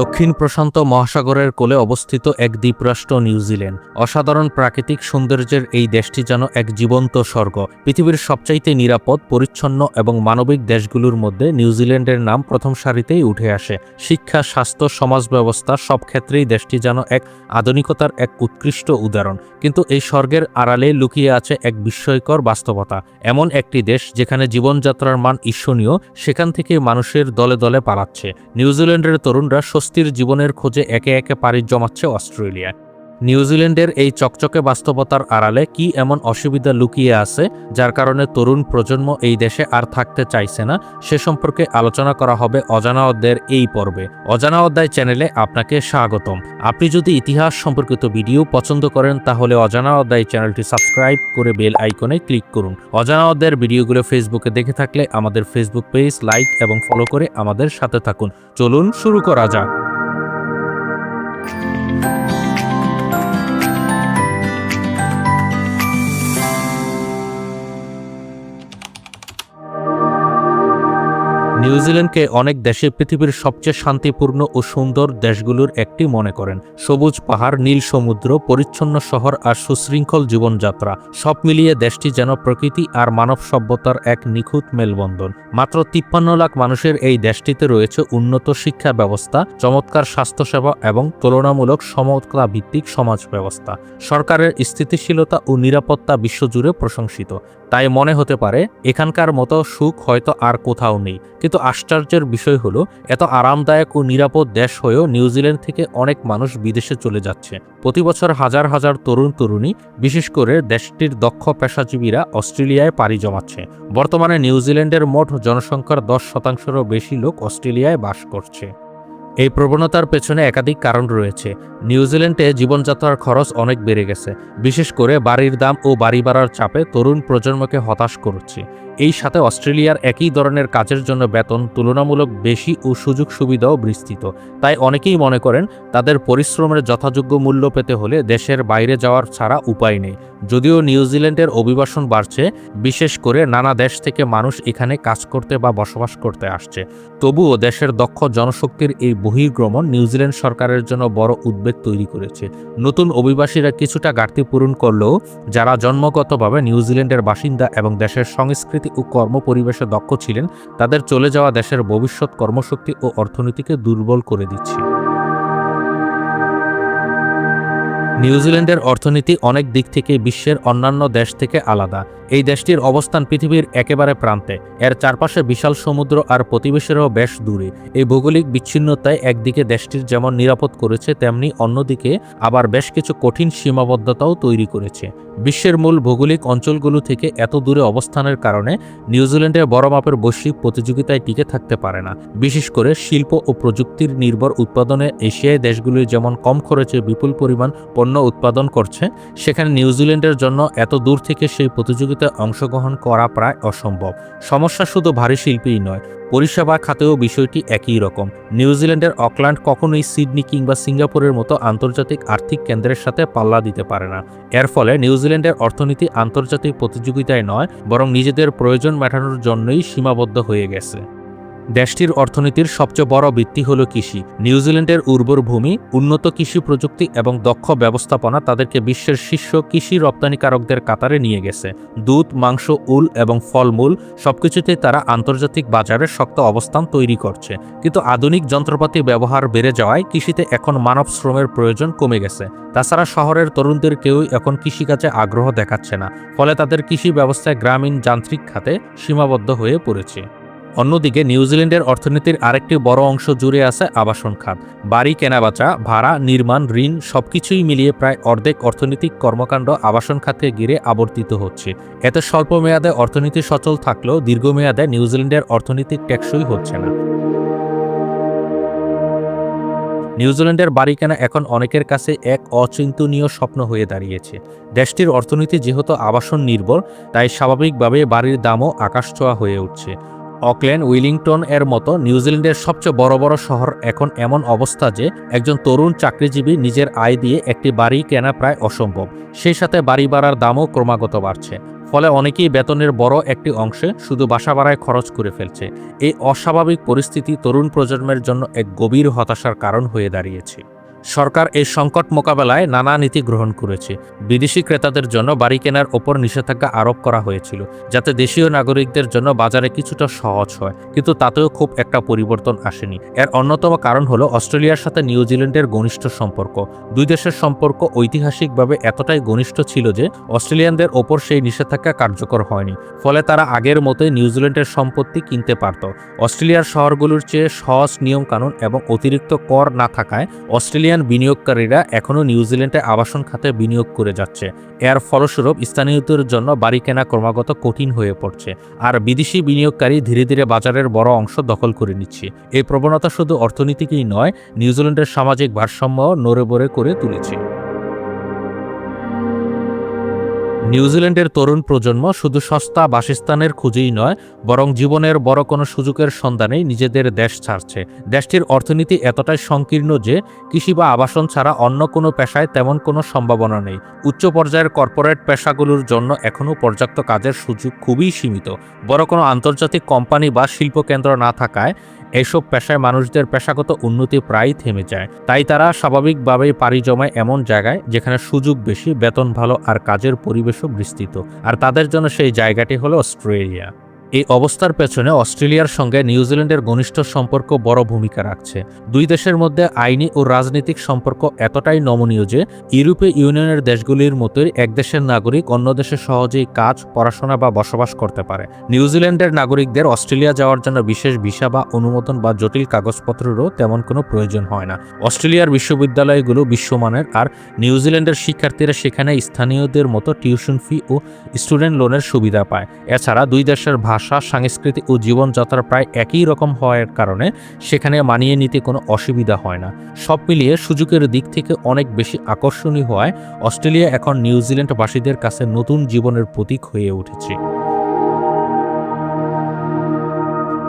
দক্ষিণ প্রশান্ত মহাসাগরের কোলে অবস্থিত এক দ্বীপরাষ্ট্র নিউজিল্যান্ড। অসাধারণ প্রাকৃতিক সৌন্দর্যের এই দেশটি যেন এক জীবন্ত স্বর্গ। পৃথিবীর সবচাইতে নিরাপদ, পরিচ্ছন্ন এবং মানবিক দেশগুলোর মধ্যে নিউজিল্যান্ডের নাম প্রথম সারিতেই উঠে আসে। শিক্ষা, স্বাস্থ্য সমাজ ব্যবস্থা সব ক্ষেত্রেই দেশটি যেন এক আধুনিকতার এক উৎকৃষ্ট উদাহরণ। কিন্তু এই স্বর্গের আড়ালে লুকিয়ে আছে এক বিস্ময়কর বাস্তবতা। এমন একটি দেশ যেখানে জীবনযাত্রার মান ঈর্ষণীয়, সেখান থেকে মানুষের দলে দলে পালাচ্ছে। নিউজিল্যান্ডের তরুণরা স্বস্তির জীবনের খোঁজে একে একে পাড়ি জমাচ্ছে অস্ট্রেলিয়ায় নিউজিল্যান্ডের এই চকচকে বাস্তবতার আড়ালে কি এমন অসুবিধা লুকিয়ে আছে, যার কারণে তরুণ প্রজন্ম এই দেশে আর থাকতে চাইছে না, সে সম্পর্কে আলোচনা করা হবে অজানা অধ্যায়ের এই পর্বে। অজানা অধ্যায় চ্যানেলে আপনাকে স্বাগতম। আপনি যদি ইতিহাস সম্পর্কিত ভিডিও পছন্দ করেন, তাহলে অজানা অধ্যায় চ্যানেলটি সাবস্ক্রাইব করে বেল আইকনে ক্লিক করুন। অজানা অধ্যায়ের ভিডিওগুলো ফেসবুকে দেখে থাকলে আমাদের ফেসবুক পেজ লাইক এবং ফলো করে আমাদের সাথে থাকুন। চলুন শুরু করা যাক। নিউজিল্যান্ডকে অনেক দেশে পৃথিবীর সবচেয়ে শান্তিপূর্ণ ও সুন্দর দেশগুলোর একটি মনে করেন। সবুজ পাহাড়, নীল সমুদ্র, পরিচ্ছন্ন শহর আর সুশৃঙ্খল জীবনযাত্রা, সব মিলিয়ে দেশটি যেন প্রকৃতি আর মানব সভ্যতার এক নিখুঁত মেলবন্ধন। মাত্র তিপ্পান্ন লাখ মানুষের এই দেশটিতে রয়েছে উন্নত শিক্ষা ব্যবস্থা, চমৎকার স্বাস্থ্যসেবা এবং তুলনামূলক সমতা ভিত্তিক সমাজ ব্যবস্থা সরকারের স্থিতিশীলতা ও নিরাপত্তা বিশ্বজুড়ে প্রশংসিত। তাই মনে হতে পারে, এখানকার মতো সুখ হয়তো আর কোথাও নেই। কিন্তু আশ্চর্যের বিষয় হলো, এত আরামদায়ক ও নিরাপদ দেশ হয়েও নিউজিল্যান্ড থেকে অনেক মানুষ বিদেশে চলে যাচ্ছে। প্রতি বছর হাজার হাজার তরুণ তরুণী, বিশেষ করে দেশটির দক্ষ পেশাজীবীরা অস্ট্রেলিয়ায় পাড়ি জমাচ্ছে। বর্তমানে নিউজিল্যান্ডের মোট জনসংখ্যার দশ শতাংশেরও বেশি লোক অস্ট্রেলিয়ায় বাস করছে। এই প্রবণতার পেছনে একাধিক কারণ রয়েছে। নিউজিল্যান্ডে জীবনযাত্রার খরচ অনেক বেড়ে গেছে। বিশেষ করে বাড়ির দাম ও বাড়ি বাড়ার চাপে তরুণ প্রজন্মকে হতাশ করছে। এই সাথে অস্ট্রেলিয়ার একই ধরনের কাজের জন্য বেতন তুলনামূলক বেশি ও সুযোগ সুবিধাও বিস্তৃত। তাই অনেকেই মনে করেন, তাদের পরিশ্রমের যথাযোগ্য মূল্য পেতে হলে দেশের বাইরে যাওয়ার ছাড়া উপায় নেই। যদিও নিউজিল্যান্ডের অভিবাসন বাড়ছে, বিশেষ করে নানা দেশ থেকে মানুষ এখানে কাজ করতে বা বসবাস করতে আসছে। তবুও দেশের দক্ষ জনশক্তির এই বহির্গমন নিউজিল্যান্ড সরকারের জন্য বড় উদ্বেগ তৈরি করেছে। নতুন অভিবাসীরা কিছুটা ঘাটতি পূরণ করলেও, যারা জন্মগতভাবে নিউজিল্যান্ডের বাসিন্দা এবং দেশের সংস্কৃতি ও কর্ম পরিবেশে দক্ষ ছিলেন, তাদের চলে যাওয়া দেশের ভবিষ্যৎ কর্মশক্তি ও অর্থনীতিকে দুর্বল করে দিচ্ছে। নিউজিল্যান্ডের অর্থনীতি অনেক দিক থেকে বিশ্বের অন্যান্য দেশ থেকে আলাদা। এই দেশটির অবস্থান পৃথিবীর একেবারে প্রান্তে। এর চারপাশে বিশাল সমুদ্র আর প্রতিবেশীরাও বেশ দূরে। এই ভৌগোলিক বিচ্ছিন্নতায় একদিকে দেশটির যেমন নিরাপদ করেছে, তেমনি অন্যদিকে আবার বেশ কিছু কঠিন সীমাবদ্ধতাও তৈরি করেছে। বিশ্বের মূল ভৌগোলিক অঞ্চলগুলো থেকে এত দূরে অবস্থানের কারণে নিউজিল্যান্ডে বড় মাপের বৈশ্বিক প্রতিযোগিতায় টিকে থাকতে পারে না। বিশেষ করে শিল্প ও প্রযুক্তির নির্ভর উৎপাদনে এশিয়ায় দেশগুলি যেমন কম খরচে বিপুল পরিমাণ পণ্য উৎপাদন করছে, সেখানে নিউজিল্যান্ডের জন্য এত দূর থেকে সেই প্রতিযোগিতায় অংশগ্রহণ করা প্রায় অসম্ভব। সমস্যা শুধু ভারী শিল্পেই নয়, পরিষেবা খাতেও বিষয়টি একই রকম। নিউজিল্যান্ডের অকল্যান্ড কখনোই সিডনি কিংবা সিঙ্গাপুরের মতো আন্তর্জাতিক আর্থিক কেন্দ্রের সাথে পাল্লা দিতে পারে না। এর ফলে নিউজিল্যান্ডের অর্থনীতি আন্তর্জাতিক প্রতিযোগিতায় নয়, বরং নিজেদের প্রয়োজন মেটানোর জন্যই সীমাবদ্ধ হয়ে গেছে। দেশটির অর্থনীতির সবচেয়ে বড় ভিত্তি হল কৃষি। নিউজিল্যান্ডের উর্বর ভূমি, উন্নত কৃষি প্রযুক্তি এবং দক্ষ ব্যবস্থাপনা তাদেরকে বিশ্বের শীর্ষ কৃষি রপ্তানিকারকদের কাতারে নিয়ে গেছে। দুধ, মাংস, উল এবং ফলমূল সবকিছুতেই তারা আন্তর্জাতিক বাজারে শক্ত অবস্থান তৈরি করছে। কিন্তু আধুনিক যন্ত্রপাতি ব্যবহার বেড়ে যাওয়ায় কৃষিতে এখন মানব শ্রমের প্রয়োজন কমে গেছে। তাছাড়া শহরের তরুণদের কেউই এখন কৃষিকাজে আগ্রহ দেখাচ্ছে না। ফলে তাদের কৃষি ব্যবস্থায় গ্রামীণ যান্ত্রিক খাতে সীমাবদ্ধ হয়ে পড়েছে। অন্যদিকে নিউজিল্যান্ডের অর্থনীতির আরেকটি বড় অংশ জুড়ে আছে আবাসন খাত। বাড়ি, কেনাবেচা, ভাড়া, নির্মাণ, ঋণ সবকিছুই মিলিয়ে প্রায় অর্ধেক অর্থনৈতিক কর্মকাণ্ড আবাসন খাতে ঘিরে আবর্তিত হচ্ছে। এতে স্বল্প মেয়াদে অর্থনীতি সচল থাকলেও দীর্ঘমেয়াদে নিউজিল্যান্ডের অর্থনীতি টেকসই হচ্ছে না। নিউজিল্যান্ডের বাড়ি কেনা এখন অনেকের কাছে এক অচিন্তনীয় স্বপ্ন হয়ে দাঁড়িয়েছে। দেশটির অর্থনীতি যেহেতু আবাসন নির্ভর, তাই স্বাভাবিকভাবে বাড়ির দামও আকাশছোঁয়া হয়ে উঠছে। অকল্যান্ড, উইলিংটন এর মতো নিউজিল্যান্ডের সবচেয়ে বড় বড় শহর এখন এমন অবস্থা যে একজন তরুণ চাকরিজীবী নিজের আয় দিয়ে একটি বাড়ি কেনা প্রায় অসম্ভব। সেই সাথে বাড়ি ভাড়ার দামও ক্রমাগত বাড়ছে। ফলে অনেকেই বেতনের বড় একটি অংশে শুধু বাসা ভাড়ায় খরচ করে ফেলছে। এই অস্বাভাবিক পরিস্থিতি তরুণ প্রজন্মের জন্য এক গভীর হতাশার কারণ হয়ে দাঁড়িয়েছে। সরকার এই সংকট মোকাবেলায় নানা নীতি গ্রহণ করেছে। বিদেশি ক্রেতাদের জন্য বাড়ি কেনার ওপর নিষেধাজ্ঞা আরোপ করা হয়েছিল, যাতে দেশীয় নাগরিকদের জন্য বাজারে কিছুটা সহজ হয়, কিন্তু তাতেও খুব একটা পরিবর্তন আসেনি। এর অন্যতম কারণ হলো অস্ট্রেলিয়ার সাথে নিউজিল্যান্ডের ঘনিষ্ঠ সম্পর্ক। দুই দেশের সম্পর্ক ঐতিহাসিকভাবে এতটাই ঘনিষ্ঠ ছিল যে অস্ট্রেলিয়ানদের ওপর সেই নিষেধাজ্ঞা কার্যকর হয়নি। ফলে তারা আগের মতোই নিউজিল্যান্ডের সম্পত্তি কিনতে পারত। অস্ট্রেলিয়ার শহরগুলোর চেয়ে সহজ নিয়মকানুন এবং অতিরিক্ত কর না থাকায় অস্ট্রেলিয়ান বিনিয়োগকারীরা এখনও নিউজিল্যান্ডে আবাসন খাতে বিনিয়োগ করে যাচ্ছে। এর ফলস্বরূপ স্থানীয়দের জন্য বাড়ি কেনা ক্রমাগত কঠিন হয়ে পড়ছে। আর বিদেশি বিনিয়োগকারী ধীরে ধীরে বাজারের বড় অংশ দখল করে নিচ্ছে। এই প্রবণতা শুধু অর্থনীতিকেই নয়, নিউজিল্যান্ডের সামাজিক ভারসাম্য নড়েবড়ে করে তুলেছে। নিউজিল্যান্ডের তরুণ প্রজন্ম শুধু সস্তা বাসস্থানের খুঁজেই নয়, বরং জীবনের বড় কোনো সুযোগের সন্ধানেই নিজেদের দেশ ছাড়ছে। দেশটির অর্থনীতি এতটাই সংকীর্ণ যে, কৃষি বা আবাসন ছাড়া অন্য কোনো পেশায় তেমন কোনো সম্ভাবনা নেই। উচ্চ পর্যায়ের কর্পোরেট পেশাগুলোর জন্য এখনও পর্যাপ্ত কাজের সুযোগ খুবই সীমিত। বড় কোনো আন্তর্জাতিক কোম্পানি বা শিল্পকেন্দ্র না থাকায় এসব পেশায় মানুষদের পেশাগত উন্নতি প্রায় থেমে যায়। তাই তারা স্বাভাবিকভাবেই পাড়ি জমায় এমন জায়গায় যেখানে সুযোগ বেশি, বেতন ভালো আর কাজের পরিবেশও বিস্তৃত আর তাদের জন্য সেই জায়গাটি হলো অস্ট্রেলিয়া। এই অবস্থার পেছনে অস্ট্রেলিয়ার সঙ্গে নিউজিল্যান্ডের ঘনিষ্ঠ সম্পর্ক বড় ভূমিকা রাখছে। দুই দেশের মধ্যে আইনি ও রাজনৈতিক সম্পর্ক এতটাই নমনীয় যে, ইউরোপীয় ইউনিয়নের দেশগুলির মতোই এক দেশের নাগরিক অন্য দেশে সহজেই কাজ, পড়াশোনা বা বসবাস করতে পারে। নিউজিল্যান্ডের নাগরিকদের অস্ট্রেলিয়া যাওয়ার জন্য বিশেষ ভিসা বা অনুমোদন বা জটিল কাগজপত্রেরও তেমন কোনো প্রয়োজন হয় না। অস্ট্রেলিয়ার বিশ্ববিদ্যালয়গুলো বিশ্বমানের আর নিউজিল্যান্ডের শিক্ষার্থীরা সেখানে স্থানীয়দের মতো টিউশন ফি ও স্টুডেন্ট লোনের সুবিধা পায়। এছাড়া দুই দেশের ভাষা সংস্কৃতি ও জীবনযাত্রা প্রায় একই রকম হওয়ার কারণে সেখানে মানিয়ে নিতে কোনো অসুবিধা হয় না। সব মিলিয়ে সুযোগের দিক থেকে অনেক বেশি আকর্ষণীয় হওয়ায় অস্ট্রেলিয়া এখন নিউজিল্যান্ডবাসীদের কাছে নতুন জীবনের প্রতীক হয়ে উঠেছে।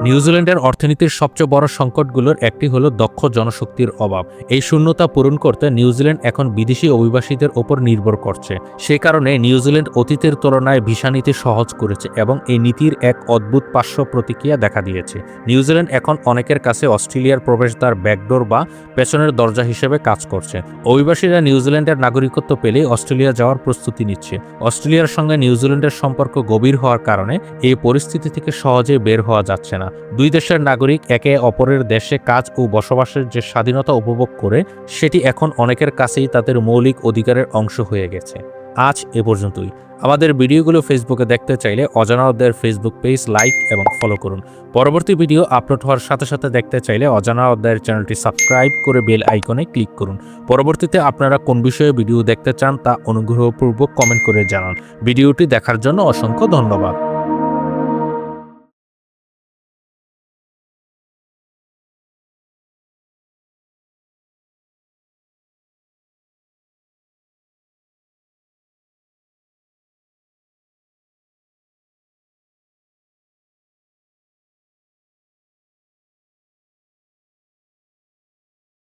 নিউজিল্যান্ডের অর্থনীতির সবচেয়ে বড় সংকটগুলোর একটি হলো দক্ষ জনশক্তির অভাব। এই শূন্যতা পূরণ করতে নিউজিল্যান্ড এখন বিদেশি অভিবাসীদের ওপর নির্ভর করছে। সে কারণে নিউজিল্যান্ড অতীতের তুলনায় ভিসা নীতি সহজ করেছে এবং এই নীতির এক অদ্ভুত পার্শ্ব প্রতিক্রিয়া দেখা দিয়েছে। নিউজিল্যান্ড এখন অনেকের কাছে অস্ট্রেলিয়ার প্রবেশদ্বার, ব্যাকডোর বা পেছনের দরজা হিসেবে কাজ করছে। অভিবাসীরা নিউজিল্যান্ডের নাগরিকত্ব পেলেই অস্ট্রেলিয়া যাওয়ার প্রস্তুতি নিচ্ছে। অস্ট্রেলিয়ার সঙ্গে নিউজিল্যান্ডের সম্পর্ক গভীর হওয়ার কারণে এই পরিস্থিতি থেকে সহজে বের হওয়া যাচ্ছে না। দুই দেশের নাগরিক একে অপরের দেশে কাজ ও বসবাসের যে স্বাধীনতা উপভোগ করে, সেটি এখন অনেকের কাছেই তাদের মৌলিক অধিকারের অংশ হয়ে গেছে। আজ এ পর্যন্তই। আমাদের ভিডিওগুলো ফেসবুকে দেখতে চাইলে অজানা অধ্যায়ের ফেসবুক পেজ লাইক এবং ফলো করুন। পরবর্তী ভিডিও আপলোড হওয়ার সাথে সাথে দেখতে চাইলে অজানা অধ্যায়ের চ্যানেলটি সাবস্ক্রাইব করে বেল আইকনে ক্লিক করুন। পরবর্তীতে আপনারা কোন বিষয়ে ভিডিও দেখতে চান তা অনুগ্রহপূর্বক কমেন্ট করে জানান। ভিডিওটি দেখার জন্য অসংখ্য ধন্যবাদ।